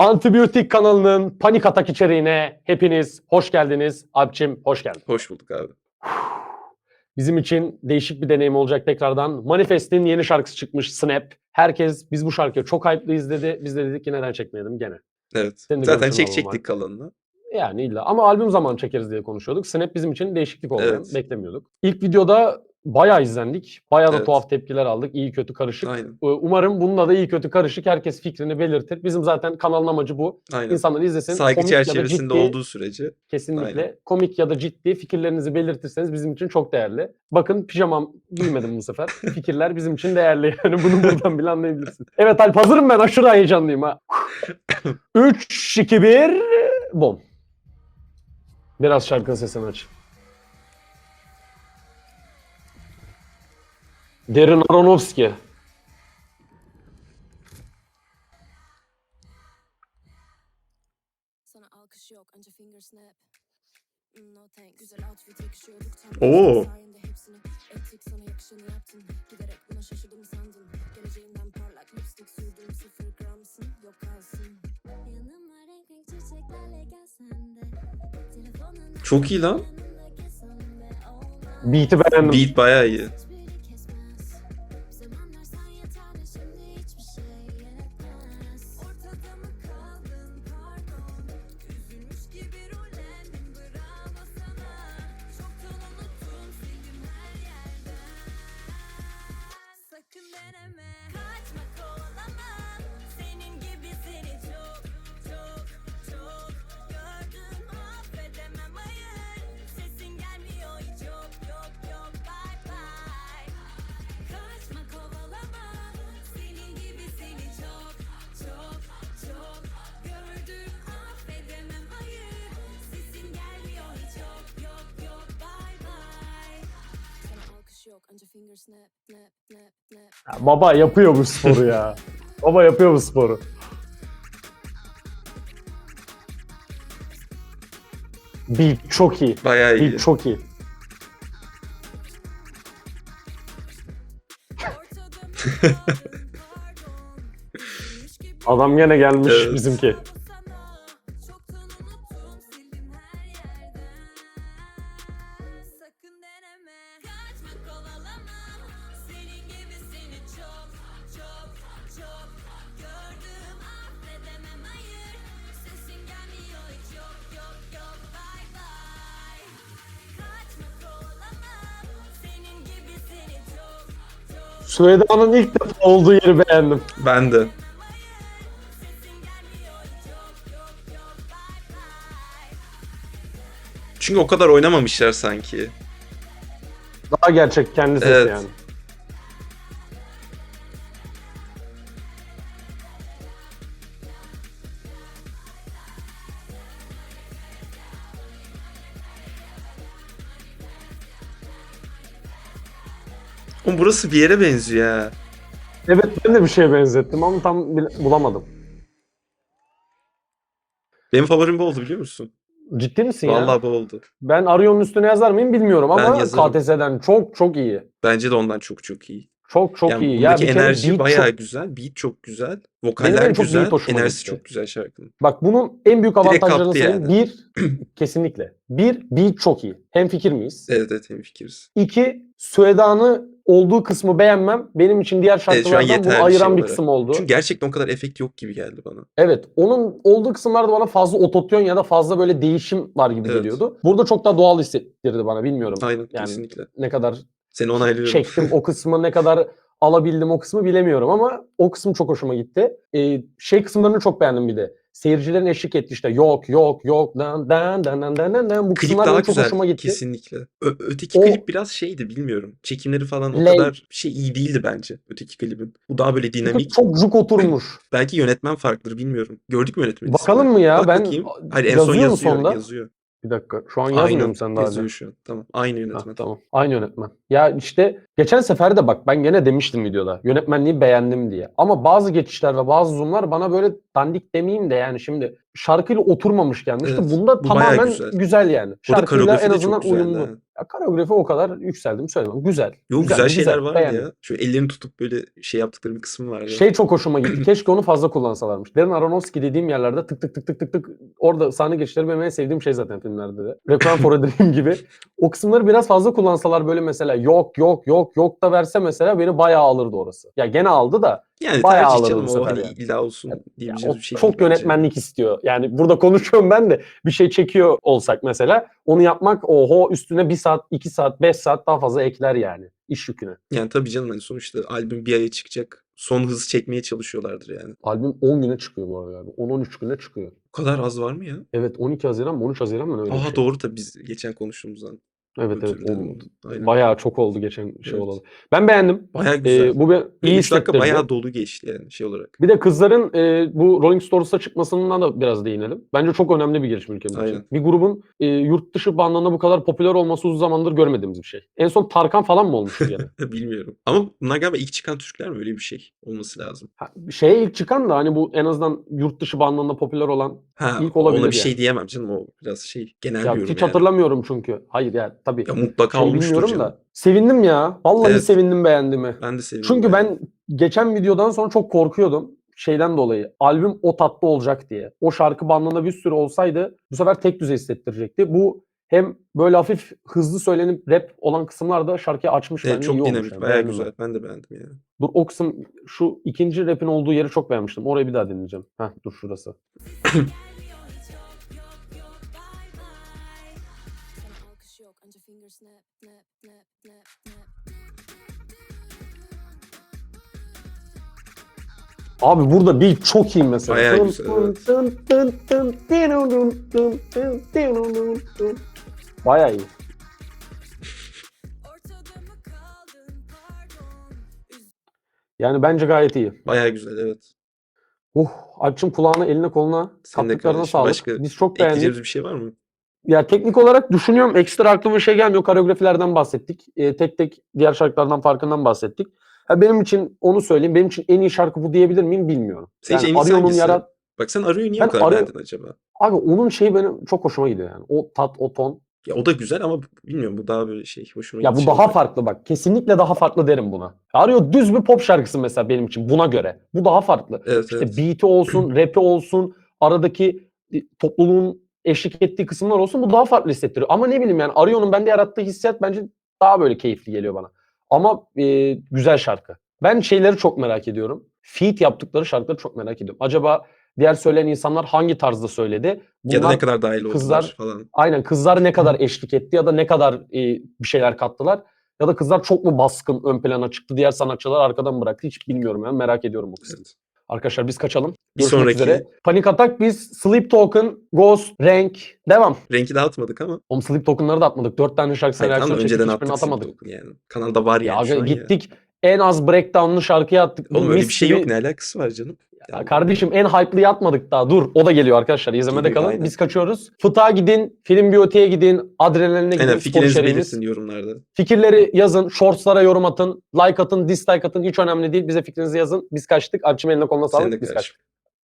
Antibiyotik kanalının panik atak içeriğine hepiniz hoş geldiniz. Alpçim hoş geldin. Hoş bulduk abi. Bizim için değişik bir deneyim olacak tekrardan. Manifest'in yeni şarkısı çıkmış Snap. Herkes biz bu şarkıya çok hype'lıyız dedi. Biz de dedik ki neden çekmeyelim gene. Evet. Senin Zaten çekecektik kalanını. Yani illa. Ama albüm zamanı çekeriz diye konuşuyorduk. Snap bizim için değişiklik oldu. Evet. Beklemiyorduk. İlk videoda bayağı izlendik. Bayağı da Evet. tuhaf tepkiler aldık. İyi kötü karışık. Aynen. Ee, Umarım bununla da iyi kötü karışık herkes fikrini belirtir. Bizim zaten kanalın amacı bu. Aynen. İnsanlar izlesin. Saygı komik ya da çerçevesinde ciddi- olduğu sürece. Kesinlikle. Aynen. Komik ya da ciddi fikirlerinizi belirtirseniz bizim için çok değerli. Bakın pijamam giymedim bu sefer. Fikirler bizim için değerli. Yani bunu buradan bile anlayabilirsin. Evet Alp hazırım ben. Aşırı heyecanlıyım ha. 3, 2, 1, bom. Biraz şarkının sesini aç. Oo. Çiçeklerle gelsen de. Telefonun Çok iyi lan. Beat'i beğendim. Beat bayağı iyi. Ya Baba yapıyor bu sporu ya. Baba yapıyor bu sporu. Beat çok iyi. Bayağı iyi. Beat çok iyi. Adam gene gelmiş Evet. bizimki. Sesin gelmiyor hiç yok yok yok. Bye bye. Çünkü o kadar oynamamışlar sanki. Daha gerçek kendi sesi Evet. yani. Oğlum burası bir yere benziyor ya. Evet ben de bir şeye benzettim ama tam bile- bulamadım. Benim favorim bu oldu biliyor musun? Ciddi misin ya? Vallahi bu oldu. Ben Arion'un üstüne yazar mıyım bilmiyorum Ben ama yazarım. KTS'den çok çok iyi. Bence de ondan çok çok iyi. Çok çok yani iyi. Ya buradaki bir kere enerji beat bayağı çok- güzel. Beat çok güzel. Benim Vokaller en çok güzel. beat hoşuma Enerjisi gitti. çok güzel şarkının. Bak bunun en büyük avantajlarını kaptı yani. Bir, kesinlikle. Bir, beat çok iyi. Hem fikir miyiz? Evet evet hemfikiriz. İki, Süheyda'nı olduğu kısmı beğenmem. Benim için diğer Evet, şarkılardan yeterli bunu şey ayıran bir olarak. kısım oldu. Çünkü gerçekten o kadar efekt yok gibi geldi bana. Evet. Onun olduğu kısımlarda bana fazla ototyon ya da fazla böyle değişim var gibi Evet. geliyordu. Burada çok daha doğal hissettirdi bana. Bilmiyorum. Aynen Yani kesinlikle. ne kadar Seni onaylıyorum. çektim o kısmı ne kadar alabildim o kısmı bilemiyorum ama o kısım çok hoşuma gitti. Ee, şey kısımlarını çok beğendim bir de. Seyircilerin eşlik etti işte yok yok yok dan dan dan dan dan dan, bu Klip daha benim çok güzel hoşuma gitti. kesinlikle. Ö- öteki O- klip biraz şeydi bilmiyorum. Çekimleri falan o Lame. kadar şey iyi değildi bence öteki klibin. Bu daha böyle dinamik. Çok cuk oturmuş. Belki yönetmen farklıdır bilmiyorum. Gördük mü yönetmeni? Bakalım mı ya? Bak ben bakayım. Hayır en son yazıyor sonda? Yazıyor. Bir dakika. Şu an yazmıyor Aynen mu sen daha? yazıyor şu an. Tamam. Aynı Ha, yönetmen. tamam. Aynı yönetmen. Ya işte Geçen sefer de bak ben gene demiştim videoda. Yönetmenliği beğendim diye. Ama bazı geçişler ve bazı zoomlar bana böyle dandik demeyeyim de yani şimdi şarkıyla oturmamış gelmişti. Evet, Bunda bu tamamen güzel. güzel. yani. Şarkıyla en azından uyumlu. ha. Ya koreografi o kadar yükseldim söylemem. Güzel. Yok güzel, şeyler güzel, vardı beğendim. ya. Şu ellerini tutup böyle şey yaptıkları bir kısım vardı. Şey çok hoşuma gitti. Keşke onu fazla kullansalarmış. Darren Aronofsky dediğim yerlerde tık tık tık tık tık tık orada sahne geçişleri benim en sevdiğim şey zaten filmlerde de. Requiem for a Dream gibi. O kısımları biraz fazla kullansalar böyle mesela yok yok yok yok da verse mesela beni bayağı alırdı orası. Ya gene aldı da yani bayağı canım bu o sefer hani yani. illa olsun ya diyebileceğimiz o bir şey çok değil bence. yönetmenlik istiyor. Yani burada konuşuyorum ben de bir şey çekiyor olsak mesela onu yapmak oho üstüne bir saat, iki saat, beş saat daha fazla ekler yani iş yüküne. Yani tabii canım hani sonuçta albüm bir aya çıkacak. Son hızı çekmeye çalışıyorlardır yani. Albüm 10 güne çıkıyor bu arada abi. 10-13 güne çıkıyor. O kadar az var mı ya? Evet 12 Haziran mı 13 Haziran mı öyle Aha şey. doğru tabii biz geçen konuştuğumuzdan. Evet evet. ötürü dedim o- onu. Aynen. Bayağı çok oldu geçen şey Evet. olalı. Ben beğendim. Bayağı Ee, güzel. bu bir iyi 3 dakika bayağı dolu geçti yani şey olarak. Bir de kızların e, bu Rolling Stones'a çıkmasından da biraz değinelim. Bence çok önemli bir gelişme ülkemiz için. Aynen. Bir grubun e, yurt dışı bandında bu kadar popüler olması uzun zamandır görmediğimiz bir şey. En son Tarkan falan mı olmuştu gene? Bilmiyorum. Ama bunlar galiba ilk çıkan Türkler mi? Öyle bir şey olması lazım. Ha, Şeye ilk çıkan da hani bu en azından yurt dışı bandında popüler olan Ha, İlk olabilir ona bir yani. şey diyemem canım. O biraz şey genel ya bir hiç yorum yani. hatırlamıyorum çünkü. Hayır ya tabii. Ya mutlaka şey olmuştur canım. da. Sevindim ya. Vallahi Evet. sevindim beğendiğimi. Ben de sevindim. Çünkü ben geçen videodan sonra çok korkuyordum. Şeyden dolayı. Albüm o tatlı olacak diye. O şarkı bandında bir sürü olsaydı bu sefer tek düzey hissettirecekti. Bu hem böyle hafif hızlı söylenip rap olan kısımlarda şarkıyı açmış Evet, çok iyi dinamik. yani. bayağı Beğendim ben. güzel. Ben de beğendim yani. Dur o kısım şu ikinci rapin olduğu yeri çok beğenmiştim. Orayı bir daha dinleyeceğim. Heh dur şurası. Abi burada bir çok iyi mesela. Bayağı güzel. Bayağı iyi. Yani bence gayet iyi. Bayağı güzel evet. Uh, Alp'cim kulağına, eline, koluna, Sen kaptıklarına sağlık. başka Biz çok beğendik. Ekleyeceğimiz bir şey var mı? Ya teknik olarak düşünüyorum ekstra aklıma bir şey gelmiyor. Koreografilerden bahsettik. Ee, tek tek diğer şarkılardan farkından bahsettik. Ha, benim için onu söyleyeyim. Benim için en iyi şarkı bu diyebilir miyim bilmiyorum. Senin için en Yani iyisi Ario'nun hangisi? yarat... Bak sen Arı'yı niye Ben bu kadar Arı- beğendin acaba? Abi onun şeyi benim çok hoşuma gidiyor yani. O tat, o ton. Ya o da güzel ama bilmiyorum bu daha böyle şey hoşuma Ya bu şey daha olarak. farklı bak. Kesinlikle daha farklı derim buna. Ario düz bir pop şarkısı mesela benim için buna göre. Bu daha farklı. Evet İşte evet. beat'i olsun, rap'i olsun, aradaki e, topluluğun eşlik ettiği kısımlar olsun bu daha farklı hissettiriyor. Ama ne bileyim yani Ario'nun bende yarattığı hissiyat bence daha böyle keyifli geliyor bana. Ama e, güzel şarkı. Ben şeyleri çok merak ediyorum. Feat yaptıkları şarkıları çok merak ediyorum. Acaba diğer söyleyen insanlar hangi tarzda söyledi? ya da Bunlar- ne kadar dahil kızlar- falan. Aynen kızlar ne kadar eşlik etti ya da ne kadar e, bir şeyler kattılar. Ya da kızlar çok mu baskın ön plana çıktı, diğer sanatçılar arkadan bıraktı hiç bilmiyorum yani merak ediyorum bu kısmı. Evet. Arkadaşlar biz kaçalım. Bir Görüşmek sonraki- üzere. Panik Atak biz Sleep Token, Ghost, Rank devam. Renki dağıtmadık ama. Oğlum Sleep Token'ları da atmadık. Dört tane şarkısına Hayır, reaksiyon tamam, çektik önceden hiçbirini attık atamadık. yani. Kanalda var Ya yani şu aga an ya. gittik en az breakdown'lu şarkıyı attık. Oğlum öyle Mis bir şey gibi- yok ne alakası var canım? Ya kardeşim en hype'lıyı atmadık daha. Dur o da geliyor arkadaşlar. İzlemede Geliyor, kalın. aynen. Biz kaçıyoruz. Fıtığa gidin, film biyotiğe gidin, adrenaline gidin. Aynen spor içeriğimiz. belirtin yorumlarda. Fikirleri yazın, shortslara yorum atın, like atın, dislike atın. Hiç önemli değil. Bize fikrinizi yazın. Biz kaçtık. Alpçım eline koluna Senin sağlık. Biz kaçtık.